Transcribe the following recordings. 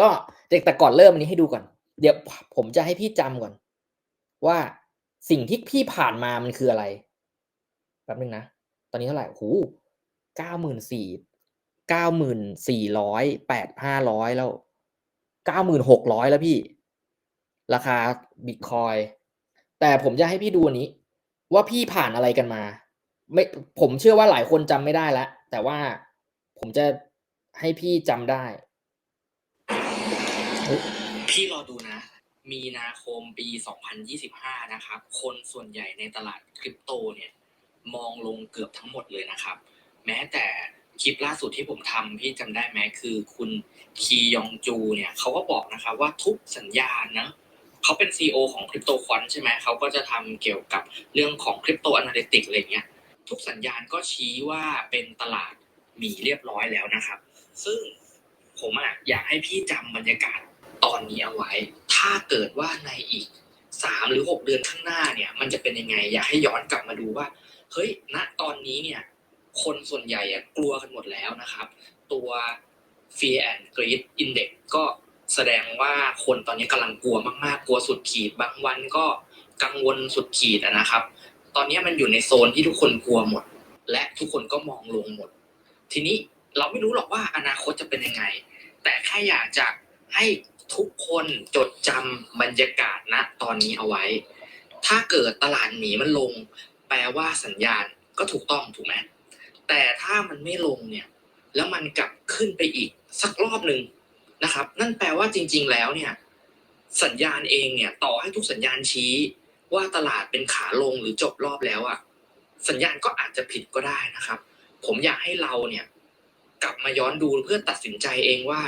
ก็เด็กแต่ก่อนเริ่มอันนี้ให้ดูก่อน เดี๋ยวผมจะให้พี่จำก่อน ว่าสิ่งที่พี่ผ่านมามันคืออะไรแป๊บนึงนะ ตอนนี้เท่าไหร่โหเก้าหมื่นสี่เก้าหมื่นสี่ร้อยแปดห้าร้อยแล้วเก้าหมื่นหกร้อยแล้วพี่ ราคาบิตคอยแต่ผมจะให้พี่ดูอันนี้ ว่าพี่ผ่านอะไรกันมา ไม่ผมเชื่อว่าหลายคนจำไม่ได้แล้วแต่ว่าผมจะให้พี่จำได้ พี่รอดูนะ มีนาคมปี 2025 นะครับ คนส่วนใหญ่ในตลาดคริปโตเนี่ย มองลงเกือบทั้งหมดเลยนะครับ แม้แต่คลิปล่าสุดที่ผมทำพี่จำได้ไหมคือคุณคียองจูเนี่ยเขาก็บอกนะครับว่าทุกสัญญาณนะเขาเป็น CEO ของคริปโตควันใช่ไหมเขาก็จะทำเกี่ยวกับเรื่องของคริปโต a นาลิติกอะไรเงี้ยทุกสัญญาณก็ชี้ว่าเป็นตลาดหมีเรียบร้อยแล้วนะครับ ซึ่งผมอะอยากให้พี่จำบรรยากาศ ตอนนี้เอาไว้ ถ้าเกิดว่าในอีกสามหรือหกเดือนข้างหน้าเนี่ย มันจะเป็นยังไง อยากให้ย้อนกลับมาดูว่า เฮ้ย ณ ตอนนี้เนี่ย คนส่วนใหญ่กลัวกันหมดแล้วนะครับ ตัว Fear and Greed Index ก็แสดงว่าคนตอนนี้กำลังกลัวมากๆ กลัวสุดขีด บางวันก็กังวลสุดขีดนะครับ ตอนนี้มันอยู่ในโซนที่ทุกคนกลัวหมด และทุกคนก็มองลงหมด ทีนี้เราไม่รู้หรอกว่าอนาคตจะเป็นยังไง แต่แค่อยากจะให้ ทุกคนจดจำบรรยากาศณตอนนี้เอาไว้ ถ้าเกิดตลาดหมีมันลง แปลว่าสัญญาณก็ถูกต้องถูกไหมแต่ถ้ามันไม่ลงเนี่ย แล้วมันกลับขึ้นไปอีกสักรอบหนึ่งนะครับ นั่นแปลว่าจริง ๆ แล้วเนี่ย สัญญาณเองเนี่ย ต่อให้ทุกสัญญาณชี้ ว่าตลาดเป็นขาลงหรือจบรอบแล้วอะสัญญาณก็อาจจะผิดก็ได้นะครับ ผมอยากให้เราเนี่ย กลับมาย้อนดูเพื่อตัดสินใจเองว่า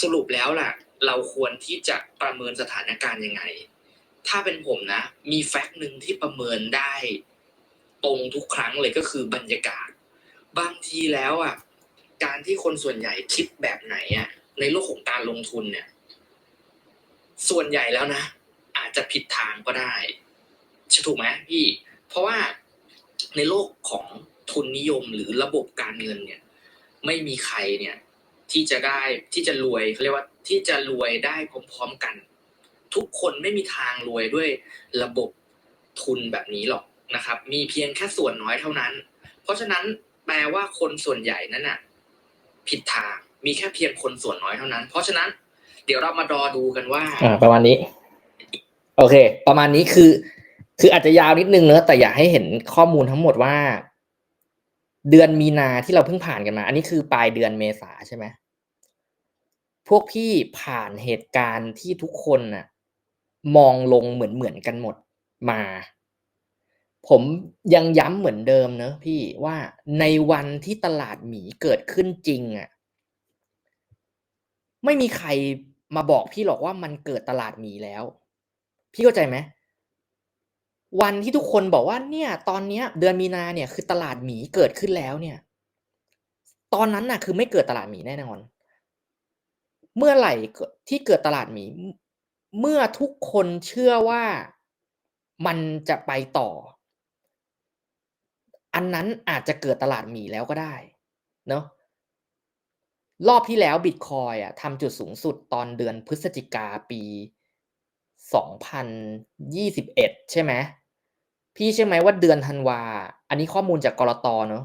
สรุปแล้วแหละ เราควรที่จะประเมินสถานการณ์ยังไง ถ้าเป็นผมนะ มีแฟกต์หนึ่งที่ประเมินได้ตรงทุกครั้งเลยก็คือบรรยากาศ บางทีแล้วอะ การที่คนส่วนใหญ่คิดแบบไหนอะ ในโลกของการลงทุนเนี่ย ส่วนใหญ่แล้วนะ อาจจะผิดทางก็ได้ถูกไหมพี่ เพราะว่าในโลกของทุนนิยมหรือระบบการเงินเนี่ย ไม่มีใครเนี่ย ที่จะได้ที่จะรวยเขาเรียกว่าที่จะรวยได้พร้อมๆกัน ทุกคนไม่มีทางรวยด้วยระบบทุนแบบนี้หรอกนะครับ มีเพียงแค่ส่วนน้อยเท่านั้น เพราะฉะนั้นแปลว่าคนส่วนใหญ่นั้นน่ะ ผิดทางมีแค่เพียงคนส่วนน้อยเท่านั้น เพราะฉะนั้น เดี๋ยวเรามารอดูกันว่าอ่าประมาณนี้ โอเค ประมาณนี้คือ คืออาจจะยาวนิดนึงเนอะแต่อยากให้เห็นข้อมูลทั้งหมดว่า เดือนมีนาที่เราเพิ่งผ่านกันมา อันนี้คือปลายเดือนเมษาใช่ไหม พวกพี่ผ่านเหตุการณ์ที่ทุกคนน่ะมองลงเหมือนเหมือนกันหมดมา ผมยังย้ำเหมือนเดิมเนอะพี่ว่าในวันที่ตลาดหมีเกิดขึ้นจริงอะไม่มีใครมาบอกพี่หรอกว่ามันเกิดตลาดหมีแล้ว พี่เข้าใจไหมวันที่ทุกคนบอกว่าเนี่ย ตอนเนี้ย เดือนมีนาเนี่ยคือตลาดหมีเกิดขึ้นแล้วเนี่ย ตอนนั้นน่ะ คือไม่เกิดตลาดหมีแน่นอน เมื่อไหร่ที่เกิดตลาดหมี เมื่อทุกคนเชื่อว่ามันจะไปต่อ อันนั้นอาจจะเกิดตลาดหมีแล้วก็ได้เนาะรอบที่แล้วบิตคอยอะทำจุดสูงสุดตอนเดือนพฤศจิกาปี 2021 ใช่ไหมพี่ใช่ไหมว่าเดือนธันวา อันนี้ข้อมูลจากกรตเนาะ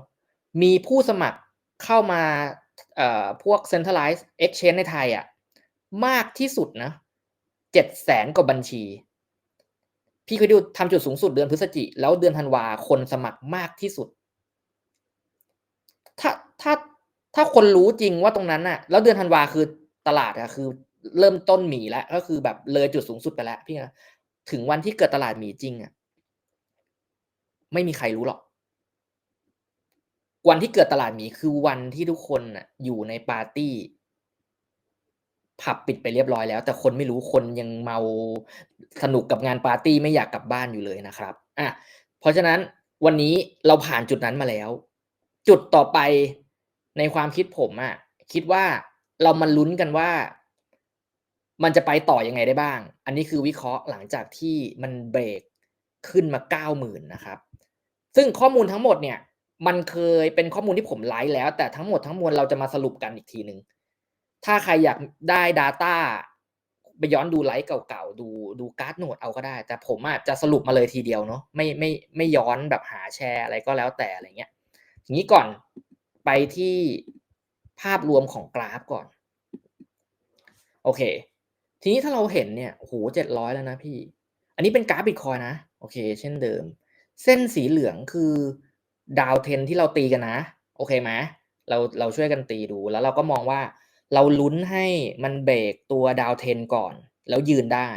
มีผู้สมัครเข้ามา พวก centralized exchange ในไทยอะมากที่สุดนะเจ็ดแสนกว่าบัญชี พี่เคยดูทำจุดสูงสุดเดือนพฤศจิแล้วเดือนธันวาคนสมัครมากที่สุด ถ้าถ้าถ้าคนรู้จริงว่าตรงนั้นน่ะ แล้วเดือนธันวาคือตลาดอะคือเริ่มต้นหมีแล้ว ก็คือแบบเลยจุดสูงสุดไปแล้วพี่นะถึงวันที่เกิดตลาดหมีจริงอะไม่มีใครรู้หรอก วันที่เกิดตลาดหมีคือวันที่ทุกคนน่ะ อยู่ในปาร์ตี้ ผับปิดไปเรียบร้อยแล้ว แต่คนไม่รู้คนยังเมาสนุกกับงานปาร์ตี้ไม่อยากกลับบ้านอยู่เลยนะครับอะเพราะฉะนั้นวันนี้เราผ่านจุดนั้นมาแล้ว จุดต่อไปในความคิดผมอะ่ะคิดว่าเรามาลุ้นกันว่า มันจะไปต่อยังไงได้บ้าง อันนี้คือวิเคราะห์หลังจากที่มันเบรกขึ้นมาเก้าหมื่นนะครับ ซึ่งข้อมูลทั้งหมดเนี่ย มันเคยเป็นข้อมูลที่ผมไลฟ์แล้ว แต่ทั้งหมดทั้งมวลเราจะมาสรุปกันอีกทีหนึ่งถ้าใครอยากได้ Data ไปย้อนดูไลฟ์เก่าๆดูดูการ์ดโนดเอาก็ได้ แต่ผมอะจะสรุปมาเลยทีเดียวเนาะไม่ไม่ไม่ย้อนแบบหาแชร์อะไรก็แล้วแต่อะไรเงี้ยอย่างนี้ก่อนไปที่ภาพรวมของกราฟก่อน โอเค ทีนี้ถ้าเราเห็นเนี่ยโอ้โหเจ็ดร้อยแล้วนะพี่ อันนี้เป็นกราฟบิตคอยนะ โอเค เช่นเดิม เส้นสีเหลืองคือ ดาวเทนที่เราตีกันนะ โอเคไหมเราเราช่วยกันตีดูแล้วเราก็มองว่า เราลุ้นให้มันเบรกตัวดาวเทนก่อน แล้วยืนได้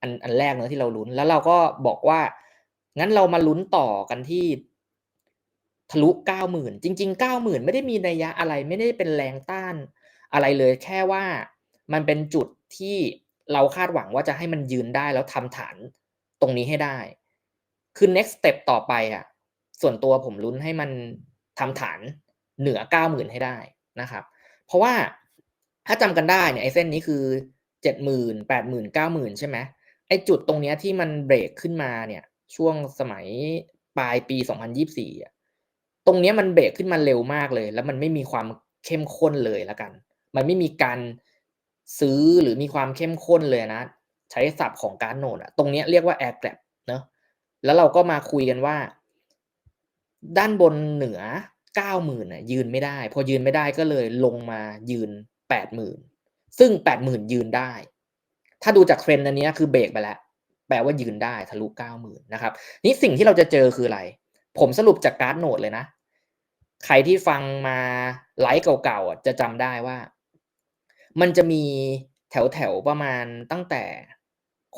อันอันแรกเนอะที่เราลุ้นแล้วเราก็บอกว่า งั้นเรามาลุ้นต่อกันที่ทะลุเก้าหมื่นจริงๆเก้าหมื่นไม่ได้มีนัยยะอะไรไม่ได้เป็นแรงต้านอะไรเลยแค่ว่ามันเป็นจุดที่เราคาดหวังว่าจะให้มันยืนได้แล้วทำฐานตรงนี้ให้ได้ คือ next step ต่อไปอะ ส่วนตัวผมลุ้นให้มันทำฐานเหนือเก้าหมื่นให้ได้นะครับ เพราะว่าถ้าจำกันได้เนี่ยไอ้เส้นนี้คือเจ็ดหมื่นแปดหมื่นเก้าหมื่นใช่ไหมไอ้จุดตรงเนี้ยที่มันเบรกขึ้นมาเนี่ย ช่วงสมัยปลายปีสองพันยี่สี่อะตรงเนี้ยมันเบรกขึ้นมาเร็วมากเลย แล้วมันไม่มีความเข้มข้นเลยละกัน มันไม่มีการซื้อหรือมีความเข้มข้นเลยนะ ใช้ศัพท์ของการโนดอะตรงเนี้ยเรียกว่า air grab เนอะแล้วเราก็มาคุยกันว่า ด้านบนเหนือเก้าหมื่นน่ะยืนไม่ได้ พอยืนไม่ได้ก็เลยลงมายืนแปดหมื่นซึ่งแปดหมื่นยืนได้ ถ้าดูจากเทรนด์อันนี้คือเบรกไปแล้ว แปลว่ายืนได้ทะลุเก้าหมื่นนะครับนี่สิ่งที่เราจะเจอคืออะไร ผมสรุปจากการ์ดโนดเลยนะ ใครที่ฟังมาไลฟ์เก่าๆอะจะจำได้ว่า มันจะมีแถวๆประมาณตั้งแต่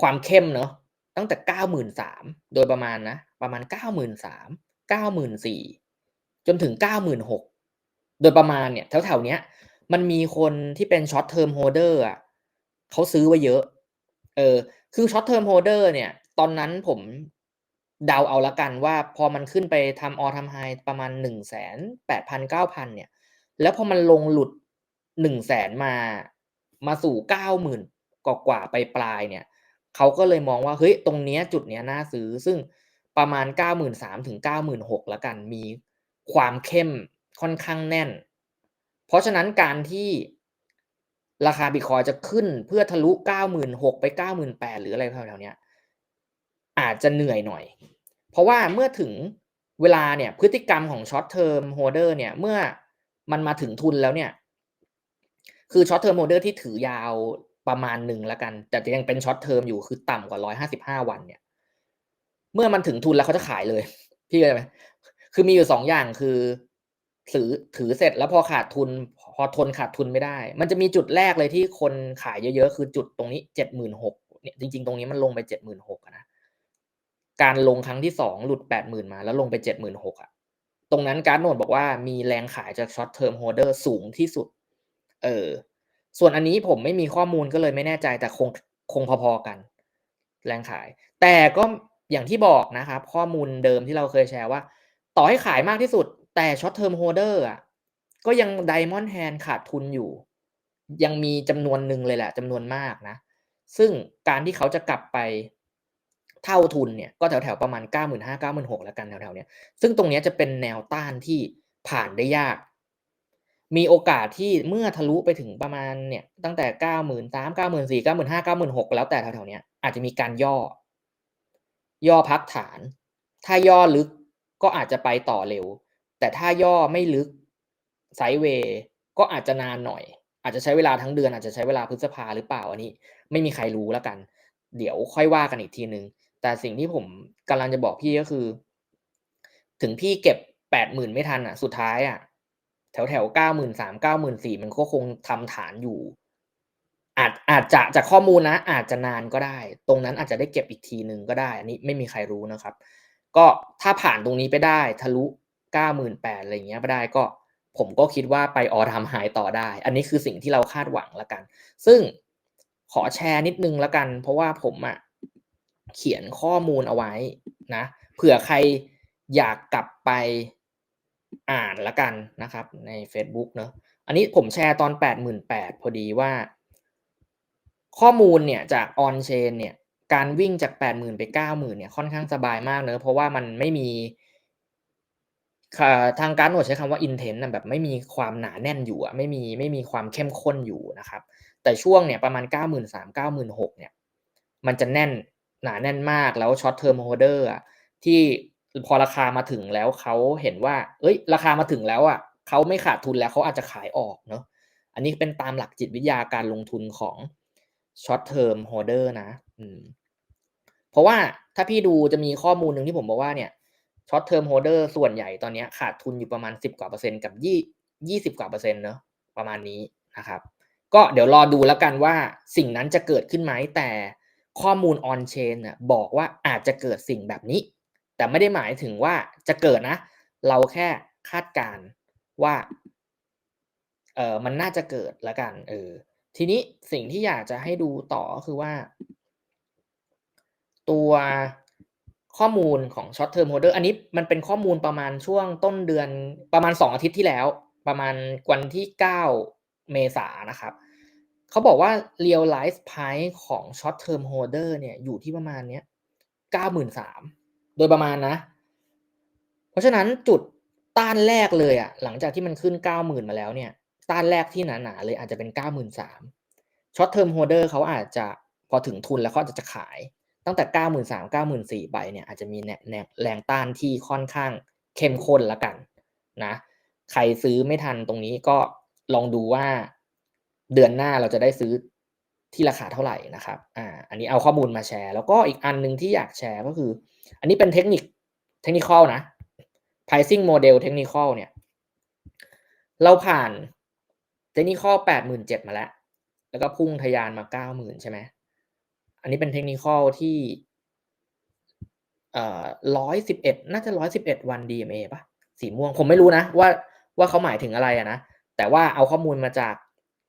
ความเข้มเนาะตั้งแต่เก้าหมื่นสามโดยประมาณนะ ประมาณเก้าหมื่นสาม เก้าหมื่นสี่จนถึงเก้าหมื่นหกโดยประมาณเนี่ยแถวๆเนี้ยมันมีคนที่เป็นช็อตเทอมโฮเดอร์อะเขาซื้อไว้เยอะ เออ คือช็อตเทอมโฮเดอร์เนี่ย ตอนนั้นผมเดาเอาละกันว่าพอมันขึ้นไปทำออทำไฮประมาณหนึ่งแสนแปดพันเก้าพันเนี่ย แล้วพอมันลงหลุดหนึ่งแสนมามาสู่เก้าหมื่นกว่ากว่าไปปลายเนี่ย เขาก็เลยมองว่า เฮ้ย ตรงเนี้ยจุดเนี้ยน่าซื้อ ซึ่ง ประมาณเก้าหมื่นสามถึงเก้าหมื่นหกละกันมีความเข้มค่อนข้างแน่น เพราะฉะนั้นการที่ราคาบิตคอยจะขึ้นเพื่อทะลุเก้าหมื่นหกไปเก้าหมื่นแปดหรืออะไรแถวๆเนี้ยอาจจะเหนื่อยหน่อย เพราะว่าเมื่อถึงเวลาเนี่ยพฤติกรรมของช็อตเทอมโฮเดอร์เนี่ยเมื่อมันมาถึงทุนแล้วเนี่ยคือช็อตเทอมโฮเดอร์ที่ถือยาวประมาณหนึ่งแล้วกัน แต่ยังเป็นช็อตเทอมอยู่คือต่ำกว่าร้อยห้าสิบห้าวันเนี่ย เมื่อมันถึงทุนแล้วเขาจะขายเลย พี่เข้าใจไหมคือมีอยู่สองอย่างคือถือถือเสร็จแล้วพอขาดทุน พอทนขาดทุนไม่ได้ มันจะมีจุดแรกเลยที่คนขายเยอะๆ คือจุดตรงนี้เจ็ดหมื่นหกเนี่ยจริงๆ ตรงนี้มันลงไปเจ็ดหมื่นหกนะการลงครั้งที่สองหลุดแปดหมื่นมาแล้วลงไปเจ็ดหมื่นหกอะตรงนั้นการโนดบอกว่ามีแรงขายจากช็อตเทอมโฮเดอร์สูงที่สุด เออ ส่วนอันนี้ผมไม่มีข้อมูลก็เลยไม่แน่ใจแต่คงคงพอๆกัน แรงขาย แต่ก็ อย่างที่บอกนะครับ ข้อมูลเดิมที่เราเคยแชร์ว่า ต่อให้ขายมากที่สุด แต่ช็อตเทอมโฮเดอร์อะก็ยังไดมอนด์แฮนขาดทุนอยู่ ยังมีจำนวนหนึ่งเลยแหละจำนวนมากนะ ซึ่งการที่เขาจะกลับไปเท่าทุนเนี่ย ก็แถวๆประมาณเก้าหมื่นห้าเก้าหมื่นหกแล้วกันแถวๆเนี้ยซึ่งตรงนี้จะเป็นแนวต้านที่ผ่านได้ยาก มีโอกาสที่เมื่อทะลุไปถึงประมาณเนี่ยตั้งแต่เก้าหมื่นสามเก้าหมื่นสี่เก้าหมื่นห้าเก้าหมื่นหกแล้วแต่แถวๆเนี้ยอาจจะมีการย่อ ย่อพักฐาน ถ้าย่อลึกก็อาจจะไปต่อเร็ว แต่ถ้าย่อไม่ลึกไซด์เวย์ก็อาจจะนานหน่อย อาจจะใช้เวลาทั้งเดือนอาจจะใช้เวลาพฤษภาหรือเปล่าอันนี้ ไม่มีใครรู้แล้วกัน เดี๋ยวค่อยว่ากันอีกทีนึง แต่สิ่งที่ผมกำลังจะบอกพี่ก็คือ ถึงพี่เก็บแปดหมื่นไม่ทันอะ สุดท้ายอะแถวแถวเก้าหมื่นสามเก้าหมื่นสี่มันก็คงทำฐานอยู่ อาจอาจจะจากข้อมูลนะ อาจจะนานก็ได้ ตรงนั้นอาจจะได้เก็บอีกทีหนึ่งก็ได้ อันนี้ไม่มีใครรู้นะครับ ก็ถ้าผ่านตรงนี้ไปได้ทะลุเก้าหมื่นแปดอะไรเงี้ยไปได้ก็ผมก็คิดว่าไปออทำหายต่อได้ อันนี้คือสิ่งที่เราคาดหวังละกัน ซึ่งขอแชร์นิดนึงละกัน เพราะว่าผมอะเขียนข้อมูลเอาไว้นะ เผื่อใครอยากกลับไปอ่านละกันนะครับ ใน Facebook เนอะอันนี้ผมแชร์ตอนแปดหมื่นแปดพอดีว่า ข้อมูลเนี่ยจากออนเชนเนี่ยการวิ่งจากแปดหมื่นไปเก้าหมื่นเนี่ยค่อนข้างสบายมากเนอะเพราะว่ามันไม่มีค่ะทางการ์ดโนดใช้คำว่า intense น่ะแบบไม่มีความหนาแน่นอยู่อะไม่มีไม่มีความเข้มข้นอยู่นะครับ แต่ช่วงเนี่ยประมาณ 93,000 96,000เนี่ยมันจะแน่นหนาแน่นมากแล้ว short term holder อะที่พอราคามาถึงแล้วเขาเห็นว่าเฮ้ย ราคามาถึงแล้วอะเขาไม่ขาดทุนแล้วเขาอาจจะขายออกเนาะอันนี้เป็นตามหลักจิตวิทยาการลงทุนของ short term holder นะอืมเพราะว่าถ้าพี่ดูจะมีข้อมูลหนึ่งที่ผมบอกว่าเนี่ย short term holder ส่วนใหญ่ตอนนี้ขาดทุนอยู่ประมาณ 10 กว่าเปอร์เซ็นต์กับยี่20กว่าเปอร์เซ็นต์เนอะประมาณนี้นะครับ ก็เดี๋ยวรอดูแล้วกันว่าสิ่งนั้นจะเกิดขึ้นไหมแต่ข้อมูล on chain น่ะบอกว่าอาจจะเกิดสิ่งแบบนี้ แต่ไม่ได้หมายถึงว่าจะเกิดนะ เราแค่คาดการณ์ว่าเออมันน่าจะเกิดแล้วกันเออ ทีนี้สิ่งที่อยากจะให้ดูต่อคือว่า ตัวข้อมูลของ short term holder อันนี้มันเป็นข้อมูลประมาณช่วงต้นเดือนประมาณ 2 อาทิตย์ที่แล้ว ประมาณวันที่ 9 เมษานนะครับ เขาบอกว่า realize price ของ short term holder เนี่ยอยู่ที่ประมาณเนี้ย93,000 โดยประมาณนะ เพราะฉะนั้นจุดต้านแรกเลยอะหลังจากที่มันขึ้น 90,000 มาแล้วเนี่ย ต้านแรกที่หนาๆเลยอาจจะเป็น 93,000 short term holder เขาอาจจะพอถึงทุนแล้วเขาอาจะขาย ตั้งแต่ 93,000 94,000ไปเนี่ยอาจจะมีแนแนแรงต้านที่ค่อนข้างเข้มข้นละกันนะใครซื้อไม่ทันตรงนี้ก็ลองดูว่าเดือนหน้าเราจะได้ซื้อที่ราคาเท่าไหร่นะครับ อ่า อันนี้เอาข้อมูลมาแชร์ แล้วก็อีกอันหนึ่งที่อยากแชร์ก็คือ อันนี้เป็นเทคนิคเทคนิคอลนะ pricing model technical เนี่ย เราผ่าน เทคนิคอล87,000มาแล้ว แล้วก็พุ่งทะยานมา90,000ใช่ไหม อันนี้เป็นเทคนิคอลที่เอ่อ111น่าจะ111วัน DMA ปะสีม่วงผมไม่รู้นะ ว่าว่าเขาหมายถึงอะไรอะนะ แต่ว่าเอาข้อมูลมาจาก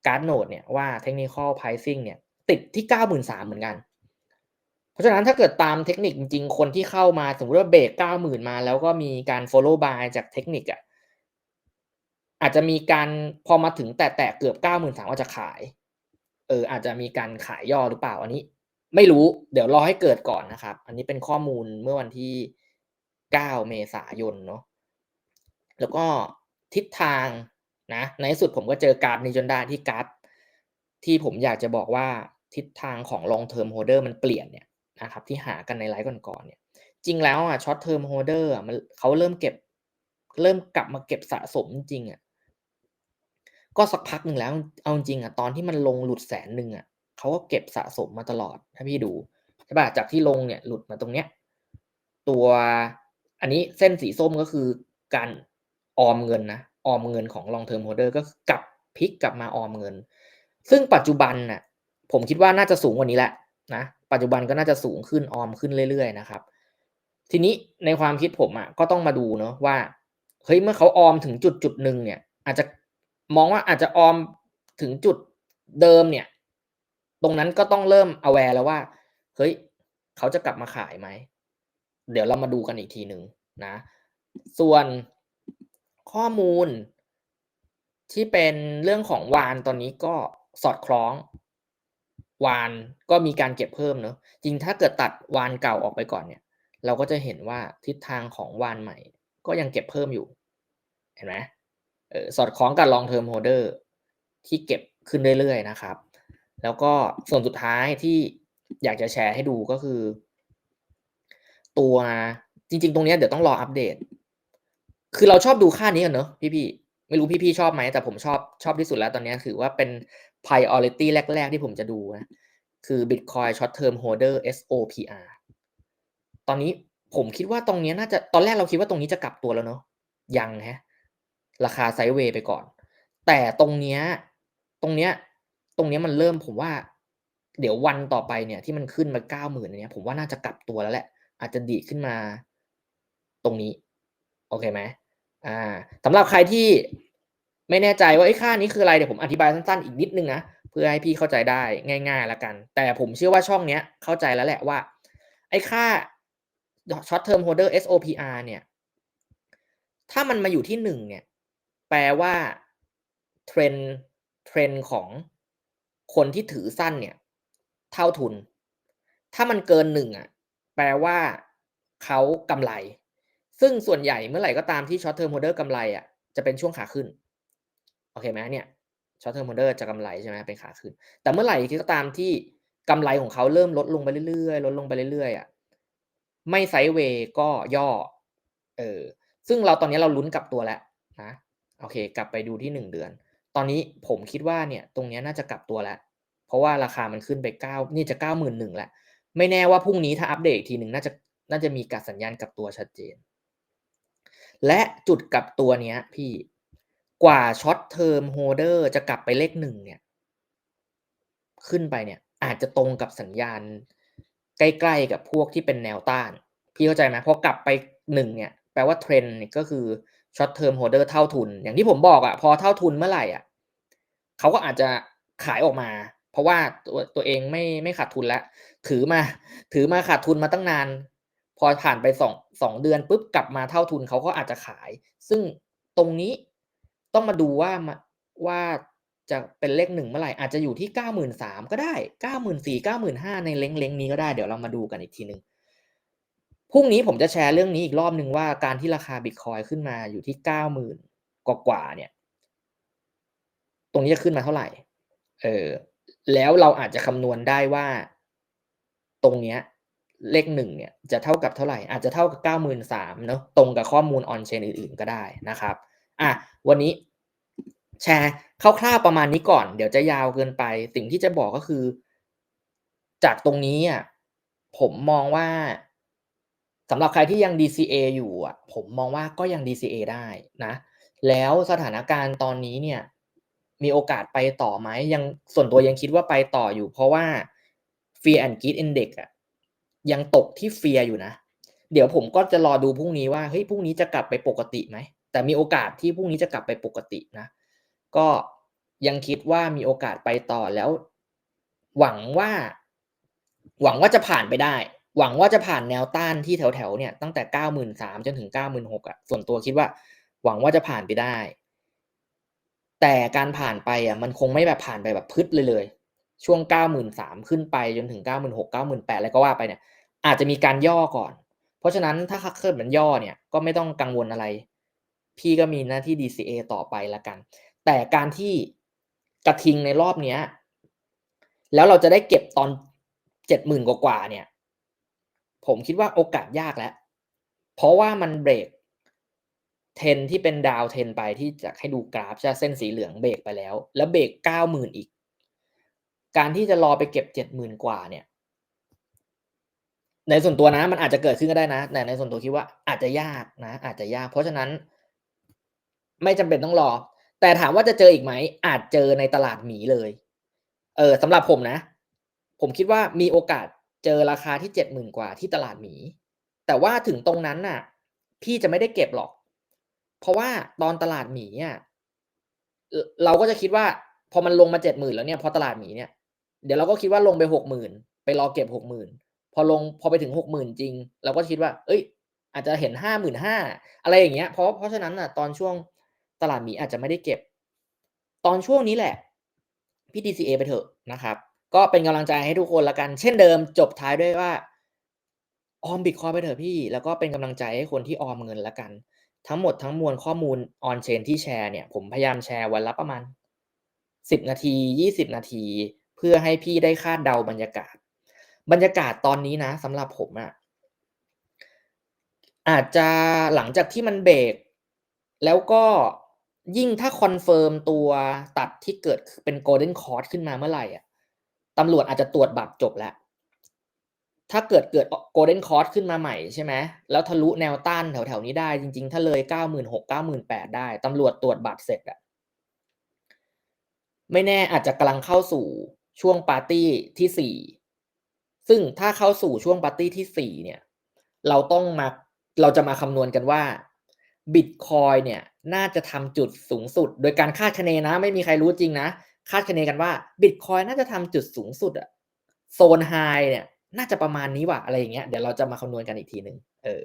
การ์ดโนดเนี่ยว่าเทคนิคอล pricing เนี่ย ติดที่93,000เหมือนกัน เพราะฉะนั้นถ้าเกิดตามเทคนิคจริงๆ คนที่เข้ามาสมมติว่าเบรก90,000มา แล้วก็มีการ follow by จากเทคนิคอะ อาจจะมีการพอมาถึงแต่แต่เกือบ93,000ว่าจะขาย เออ อาจจะมีการขายย่อหรือเปล่าอันนี้ ไม่รู้ เดี๋ยวรอให้เกิดก่อนนะครับ อันนี้เป็นข้อมูลเมื่อวันที่9เมษายนเนาะแล้วก็ทิศทางนะ ในที่สุดผมก็เจอกราฟนี้จนได้ที่กราฟที่ผมอยากจะบอกว่าทิศทางของ long term holder มันเปลี่ยนเนี่ยนะครับ ที่หากันในไลฟ์ก่อนๆเนี่ย จริงแล้วอะ short term holder อะมันเขาเริ่มเก็บ เริ่มกลับมาเก็บสะสมจริงอะ ก็สักพักหนึ่งแล้ว เอาจริงอะตอนที่มันลงหลุดแสนหนึ่งอะเขาก็เก็บสะสมมาตลอดถ้าพี่ดูใช่ป่ะจากที่ลงเนี่ยหลุดมาตรงเนี้ยตัวอันนี้เส้นสีส้มก็คือการออมเงินนะออมเงินของ long term holder ก็กลับพลิกกลับมาออมเงิน ซึ่งปัจจุบันน่ะผมคิดว่าน่าจะสูงกว่านี้แหละนะปัจจุบันก็น่าจะสูงขึ้นออมขึ้นเรื่อยๆนะครับ ทีนี้ในความคิดผมอะก็ต้องมาดูเนาะว่าเฮ้ยเมื่อเขาออมถึงจุดจุดหนึ่งเนี่ย อาจจะ มองว่าอาจจะออมถึงจุดเดิมเนี่ย ตรงนั้นก็ต้องเริ่ม aware แล้วว่า เฮ้ย เขาจะกลับมาขายไหม เดี๋ยวเรามาดูกันอีกทีหนึ่งนะ ส่วนข้อมูล ที่เป็นเรื่องของวานตอนนี้ก็สอดคล้อง วานก็มีการเก็บเพิ่มเนอะจริงถ้าเกิดตัดวานเก่าออกไปก่อนเนี่ย เราก็จะเห็นว่าทิศทางของวานใหม่ ก็ยังเก็บเพิ่มอยู่ เห็นไหม สอดคล้องกับ long term holder ที่เก็บขึ้นเรื่อยๆนะครับ แล้วก็ส่วนสุดท้ายที่อยากจะแชร์ให้ดูก็คือ ตัวจริง ๆ ตรงนี้เดี๋ยวต้องรออัปเดต คือเราชอบดูค่านี้กันเนอะพี่ๆไม่รู้พี่ๆชอบไหมแต่ผมชอบชอบที่สุดแล้วตอนนี้ถือว่าเป็น priority แรก ๆ ที่ผมจะดูนะคือ Bitcoin Short Term Holder SOPR ตอนนี้ผมคิดว่าตรงนี้น่าจะตอนแรกเราคิดว่าตรงนี้จะกลับตัวแล้วเนอะยังฮะ ราคาไซด์เวย์ไปก่อน แต่ตรงเนี้ยตรงเนี้ยตรงเนี้ยมันเริ่มผมว่า เดี๋ยววันต่อไปเนี่ยที่มันขึ้นมาเก้าหมื่นเนี้ยผมว่าน่าจะกลับตัวแล้วแหละ อาจจะดีขึ้นมาตรงนี้ โอเคไหมอ่าสำหรับใครที่ไม่แน่ใจว่าไอ้ค่านี้คืออะไรเดี๋ยวผมอธิบายสั้นๆอีกนิดนึงนะเพื่อให้พี่เข้าใจได้ง่ายๆแล้วกัน แต่ผมเชื่อว่าช่องเนี้ยเข้าใจแล้วแหละว่า ไอ้ค่า short term holder SOPR เนี่ย ถ้ามันมาอยู่ที่หนึ่งเนี่ย แปลว่าเทรนเทรนของคนที่ถือสั้นเนี่ย เท่าทุน ถ้ามันเกินหนึ่งอะ แปลว่าเขากำไร ซึ่งส่วนใหญ่เมื่อไหร่ก็ตามที่ short term holder กำไรอะจะเป็นช่วงขาขึ้น โอเคไหมเนี่ย short term holder จะกำไรใช่ไหมเป็นขาขึ้น แต่เมื่อไหร่ที่ก็ตามที่กำไรของเขาเริ่มลดลงไปเรื่อยๆลดลงไปเรื่อยๆอะไม่ไซด์เวย์ก็ย่อเออซึ่งเราตอนนี้เราลุ้นกับตัวแล้วนะ โอเค กลับไปดูที่หนึ่งเดือน ตอนนี้ผมคิดว่าเนี่ยตรงนี้น่าจะกลับตัวแล้ว เพราะว่าราคามันขึ้นไปเก้านี่จะเก้าหมื่นหนึ่งแล้ว ไม่แน่ว่าพรุ่งนี้ถ้าอัปเดตอีกทีหนึ่งน่าจะน่าจะมีการสัญญาณกลับตัวชัดเจน และจุดกลับตัวเนี้ยพี่กว่าช็อตเทอมโฮเดอร์จะกลับไปเลขหนึ่งเนี่ย ขึ้นไปเนี่ย อาจจะตรงกับสัญญาณ ใกล้ๆกับพวกที่เป็นแนวต้าน พี่เข้าใจไหมพอกลับไปหนึ่งเนี่ย แปลว่าเทรนด์ก็คือ ช็อตเทอมโฮเดอร์เท่าทุน อย่างที่ผมบอกอะ่ะพอเท่าทุนเมื่อไหร่อะเขาก็อาจจะขายออกมา เพราะว่าตัวตัวเองไม่ไม่ขาดทุนแล้ว ถือมา ถือมาขาดทุนมาตั้งนาน พอผ่านไปสองสองเดือนปุ๊บกลับมาเท่าทุนเขาก็อาจจะขาย ซึ่งตรงนี้ต้องมาดูว่ามาว่าจะเป็นเลขหนึ่งเมื่อไหร่อาจจะอยู่ที่เก้าหมื่นสามก็ได้เก้าหมื่นสี่เก้าหมื่นห้าในเล้งเล้งนี้ก็ได้เดี๋ยวเรามาดูกันอีกทีหนึ่ง พรุ่งนี้ผมจะแชร์เรื่องนี้อีกรอบหนึ่งว่าการที่ราคาบิตคอยขึ้นมาอยู่ที่เก้าหมื่นกว่าเนี่ย ตรงนี้จะขึ้นมาเท่าไหร่ เออ แล้วเราอาจจะคำนวณได้ว่า ตรงเนี้ย เลขหนึ่งเนี่ย จะเท่ากับเท่าไหร่ อาจจะเท่ากับเก้าหมื่นสามเนาะตรงกับข้อมูลออนเชนอื่นๆก็ได้นะครับ อะ วันนี้แชร์คร่าวๆประมาณนี้ก่อน เดี๋ยวจะยาวเกินไป สิ่งที่จะบอกก็คือ จากตรงนี้อะผมมองว่า สำหรับใครที่ยัง DCA อยู่อะผมมองว่าก็ยัง DCA ได้นะ แล้วสถานการณ์ตอนนี้เนี่ยมีโอกาสไปต่อไหมยังส่วนตัวยังคิดว่าไปต่ออยู่ เพราะว่า Fear and Greed Index อะยังตกที่ Fear อยู่นะ เดี๋ยวผมก็จะรอดูพรุ่งนี้ว่าเฮ้ยพรุ่งนี้จะกลับไปปกติไหมแต่มีโอกาสที่พรุ่งนี้จะกลับไปปกตินะ ก็ยังคิดว่ามีโอกาสไปต่อแล้ว หวังว่า หวังว่าจะผ่านไปได้ หวังว่าจะผ่านแนวต้านที่แถวๆเนี่ยตั้งแต่เก้าหมื่นสามจนถึงเก้าหมื่นหกอะส่วนตัวคิดว่า หวังว่าจะผ่านไปได้ แต่การผ่านไปอะมันคงไม่แบบผ่านไปแบบพึดเลยเลย ช่วงเก้าหมื่นสามขึ้นไปจนถึงเก้าหมื่นหกเก้าหมื่นแปดอะไรก็ว่าไปเนี่ย อาจจะมีการย่อก่อน เพราะฉะนั้นถ้าคักเคิลมันย่อเนี่ยก็ไม่ต้องกังวลอะไร พี่ก็มีหน้าที่ DCA ต่อไปละกัน แต่การที่กระทิงในรอบเนี้ยแล้วเราจะได้เก็บตอนเจ็ดหมื่นกว่าเนี่ย ผมคิดว่าโอกาสยากแล้ว เพราะว่ามันเบรกเทนที่เป็นดาวเทนไปที่จะให้ดูกราฟจะเส้นสีเหลืองเบรกไปแล้ว แล้วเบรกเก้าหมื่นอีก การที่จะรอไปเก็บเจ็ดหมื่นกว่าเนี่ย ในส่วนตัวนะมันอาจจะเกิดขึ้นก็ได้นะแต่ในส่วนตัวคิดว่าอาจจะยากนะ อาจจะยาก เพราะฉะนั้น ไม่จำเป็นต้องรอ แต่ถามว่าจะเจออีกไหม อาจเจอในตลาดหมีเลย เออสำหรับผมนะ ผมคิดว่ามีโอกาส เจอราคาที่เจ็ดหมื่นกว่าที่ตลาดหมี แต่ว่าถึงตรงนั้นน่ะ พี่จะไม่ได้เก็บหรอก เพราะว่าตอนตลาดหมีอะเราก็จะคิดว่า พอมันลงมาเจ็ดหมื่นแล้วเนี่ยพอตลาดหมีเนี่ยเดี๋ยวเราก็คิดว่าลงไปหกหมื่นไปรอเก็บหกหมื่นพอลงพอไปถึงหกหมื่นจริง เราก็คิดว่า เอ้ย อาจจะเห็นห้าหมื่นห้าอะไรอย่างเงี้ยเพราะเพราะฉะนั้นอะ ตอนช่วงตลาดหมีอาจจะไม่ได้เก็บ ตอนช่วงนี้แหละพี่ DCA ไปเถอะนะครับ ก็เป็นกำลังใจให้ทุกคนละกัน เช่นเดิมจบท้ายด้วยว่า ออมบิตคอยไปเถอะพี่ แล้วก็เป็นกำลังใจให้คนที่ออมเงินละกัน ทั้งหมดทั้งมวลข้อมูลออนเชนที่แชร์เนี่ย ผมพยายามแชร์วันละประมาณสิบนาทียี่สิบนาที เพื่อให้พี่ได้คาดเดาบรรยากาศ บรรยากาศตอนนี้นะสำหรับผมอะอาจจะหลังจากที่มันเบรกแล้วก็ยิ่งถ้าคอนเฟิร์มตัวตัดที่เกิดเป็นโกลเด้นคอร์สขึ้นมาเมื่อไหร่อะ ตำรวจอาจจะตรวจบัตรจบแล้ว ถ้าเกิดเกิดโกลเด้นคอร์สขึ้นมาใหม่ใช่ไหมแล้วทะลุแนวต้านแถวๆนี้ได้จริง ๆ ถ้าเลยเก้าหมื่นหกเก้าหมื่นแปดได้ตำรวจตรวจบัตรเสร็จอะไม่แน่อาจจะกำลังเข้าสู่ช่วงปาร์ตี้ที่สี่ซึ่งถ้าเข้าสู่ช่วงปาร์ตี้ที่สี่เนี่ย เราต้องมาเราจะมาคำนวณกันว่าบิตคอยเนี่ยน่าจะทำจุดสูงสุด โดยการคาดคะเนนะ ไม่มีใครรู้จริงนะ คาดคะเนกันว่าบิตคอยน่าจะทำจุดสูงสุดอะโซนไฮเนี่ย น่าจะประมาณนี้ว่ะอะไรอย่างเงี้ยเดี๋ยวเราจะมาคำนวณกันอีกทีหนึ่งเออ